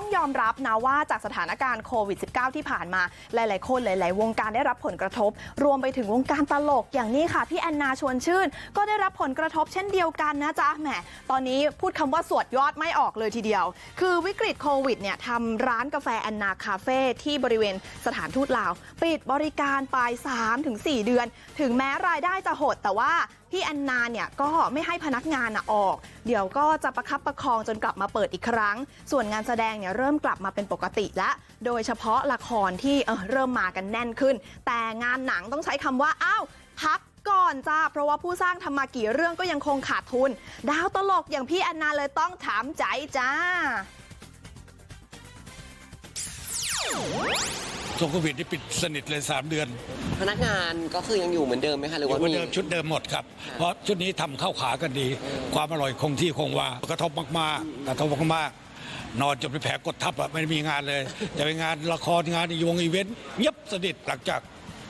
ต้องยอมรับนะว่าจากสถานการณ์โควิด -19 ที่ผ่านมาหลายๆ คนหลาย ๆ วงการได้รับผลกระทบ รวมไปถึงวงการตลกอย่างนี้ค่ะ พี่แอนนาชวนชื่น ก็ได้รับผลกระทบเช่นเดียวกันนะจ๊ะแหมตอนนี้พูดคำว่าสวดยอดไม่ออกเลยทีเดียว คือวิกฤตโควิดเนี่ยทำร้านกาแฟแอนนาคาเฟ่ที่บริเวณสถานทูตลาว ปิดบริการไป 3-4 เดือน ถึงแม้รายได้จะหดแต่ว่า พี่แอนนาเนี่ยก็ไม่ให้พนักงานออก เดี๋ยวก็จะประคับประคองจนกลับมาเปิดอีกครั้ง ส่วนงานแสดงเนี่ยเริ่มกลับมาเป็นปกติแล้ว โดยเฉพาะละครที่เออเริ่มมากันแน่นขึ้น แต่งานหนังต้องใช้คำว่าอ้าวพักก่อนจ้าเพราะว่าผู้สร้างทำมากี่เรื่องก็ยังคงขาดทุน ดาวตลกอย่างพี่แอนนาเลยต้องถามใจจ้า ช่วงโควิดนี่ปิดสนิทเลย 3 เดือนพนักงานก็คือยังอยู่เหมือนเดิมไหมคะหรืออยู่ว่าเหมือนมีเดิมชุดเดิมหมดครับ เพราะชุดนี้ทำเข้าขากันดี ความอร่อยคงที่คงวากระทบมากๆกระทบมากๆนอนจนเป็นแผลกดทับอะไม่มีงานเลย จะไปงานละครงานอีวงอีเวนต์เงียบสนิทหลังจาก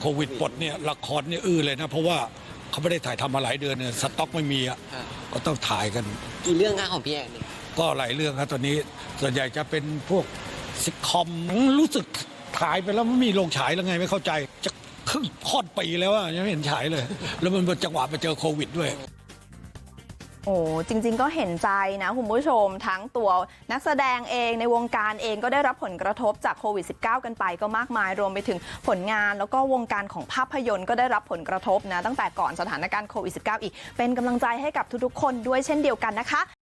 โควิดปลดเนี่ยละครเนี่ยอื้อเลยนะ เพราะว่าเขาไม่ได้ถ่ายทำมาหลายเดือนเนี่ยสต็อกไม่มีอะค่ะก็ต้องถ่ายกันกี่เรื่องคะของพี่แอนเนี่ยก็หลายเรื่องครับตอนนี้ส่วนใหญ่จะเป็นพวกซิทคอมรู้สึก ถ่ายไปแล้วไม่มีลงฉายแล้วไงไม่เข้าใจจะครึ่งคอนปีแล้วอะยังไม่เห็นฉายเลย แล้วมันจังหวะมาเจอโควิดด้วย โอ้จริง ๆ ก็เห็นใจนะ คุณผู้ชมทั้งตัวนักแสดงเองในวงการเองก็ได้รับผลกระทบจากโควิด -19 กันไปก็มากมาย รวมไปถึงผลงานแล้วก็วงการของภาพยนตร์ก็ได้รับผลกระทบนะ ตั้งแต่ก่อนสถานการณ์โควิด -19 อีก เป็นกำลังใจให้กับทุกๆ คนด้วยเช่นเดียวกันนะคะ